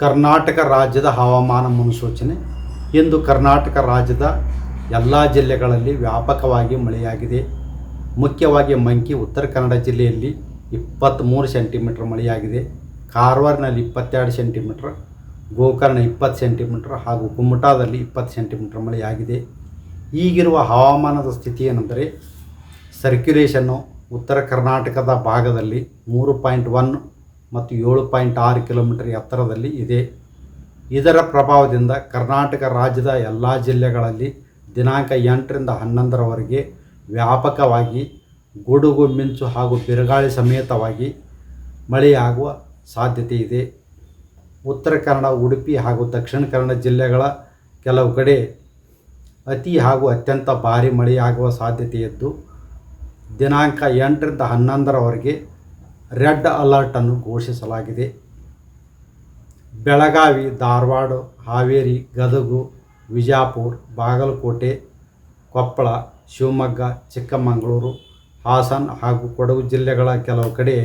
ಕರ್ನಾಟಕ ರಾಜ್ಯದ ಹವಾಮಾನ ಮುನ್ಸೂಚನೆ. ಇಂದು ಕರ್ನಾಟಕ ರಾಜ್ಯದ ಎಲ್ಲ ಜಿಲ್ಲೆಗಳಲ್ಲಿ ವ್ಯಾಪಕವಾಗಿ ಮಳೆಯಾಗಿದೆ. ಮುಖ್ಯವಾಗಿ ಮಂಕಿ ಉತ್ತರ ಕನ್ನಡ ಜಿಲ್ಲೆಯಲ್ಲಿ ಇಪ್ಪತ್ತ್ಮೂರು ಸೆಂಟಿಮೀಟ್ರ್ ಮಳೆಯಾಗಿದೆ. ಕಾರವಾರನಲ್ಲಿ ಇಪ್ಪತ್ತೆರಡು ಸೆಂಟಿಮೀಟ್ರ್, ಗೋಕರ್ಣ ಇಪ್ಪತ್ತು ಸೆಂಟಿಮೀಟ್ರ್ ಹಾಗೂ ಕುಮಟಾದಲ್ಲಿ ಇಪ್ಪತ್ತು ಸೆಂಟಿಮೀಟ್ರ್ ಮಳೆಯಾಗಿದೆ. ಈಗಿರುವ ಹವಾಮಾನದ ಸ್ಥಿತಿ ಏನೆಂದರೆ ಸರ್ಕ್ಯುಲೇಷನ್ನು ಉತ್ತರ ಕರ್ನಾಟಕದ ಭಾಗದಲ್ಲಿ ಮೂರು ಪಾಯಿಂಟ್ ಒನ್ ಮತ್ತು ಏಳು ಪಾಯಿಂಟ್ ಆರು ಕಿಲೋಮೀಟರ್ ಎತ್ತರದಲ್ಲಿ ಇದೆ. ಇದರ ಪ್ರಭಾವದಿಂದ ಕರ್ನಾಟಕ ರಾಜ್ಯದ ಎಲ್ಲ ಜಿಲ್ಲೆಗಳಲ್ಲಿ ದಿನಾಂಕ ಎಂಟರಿಂದ ಹನ್ನೊಂದರವರೆಗೆ ವ್ಯಾಪಕವಾಗಿ ಗುಡುಗು, ಮಿಂಚು ಹಾಗೂ ಬಿರುಗಾಳಿ ಸಮೇತವಾಗಿ ಮಳೆಯಾಗುವ ಸಾಧ್ಯತೆ ಇದೆ. ಉತ್ತರ ಕನ್ನಡ, ಉಡುಪಿ ಹಾಗೂ ದಕ್ಷಿಣ ಕನ್ನಡ ಜಿಲ್ಲೆಗಳ ಕೆಲವು ಕಡೆ ಅತಿ ಹಾಗೂ ಅತ್ಯಂತ ಭಾರಿ ಮಳೆಯಾಗುವ ಸಾಧ್ಯತೆ ಇದ್ದು ದಿನಾಂಕ ಎಂಟರಿಂದ ಹನ್ನೊಂದರವರೆಗೆ ರೆಡ್ ಅಲರ್ಟನ್ನು ಘೋಷಿಸಲಾಗಿದೆ. ಬೆಳಗಾವಿ, ಧಾರವಾಡ, ಹಾವೇರಿ, ಗದಗು, ವಿಜಾಪುರ, ಬಾಗಲಕೋಟೆ, ಕೊಪ್ಪಳ, ಶಿವಮೊಗ್ಗ, ಚಿಕ್ಕಮಗಳೂರು, ಹಾಸನ ಹಾಗೂ ಕೊಡಗು ಜಿಲ್ಲೆಗಳ ಕೆಲವು ಕಡೆ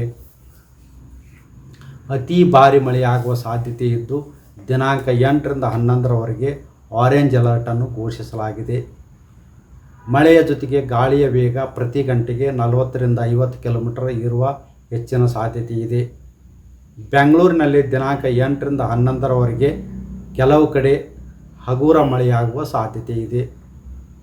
ಅತಿ ಭಾರಿ ಮಳೆಯಾಗುವ ಸಾಧ್ಯತೆ ಇದ್ದು, ದಿನಾಂಕ ಎಂಟರಿಂದ ಹನ್ನೊಂದರವರೆಗೆ ಆರೆಂಜ್ ಅಲರ್ಟನ್ನು ಘೋಷಿಸಲಾಗಿದೆ. ಮಳೆಯ ಜೊತೆಗೆ ಗಾಳಿಯ ವೇಗ ಪ್ರತಿ ಗಂಟೆಗೆ ನಲವತ್ತರಿಂದ ಐವತ್ತು ಕಿಲೋಮೀಟರ್ ಇರುವ ಹೆಚ್ಚಿನ ಸಾಧ್ಯತೆ ಇದೆ. ಬೆಂಗಳೂರಿನಲ್ಲಿ ದಿನಾಂಕ ಎಂಟರಿಂದ ಹನ್ನೊಂದರವರೆಗೆ ಕೆಲವು ಕಡೆ ಹಗುರ ಮಳೆಯಾಗುವ ಸಾಧ್ಯತೆ ಇದೆ.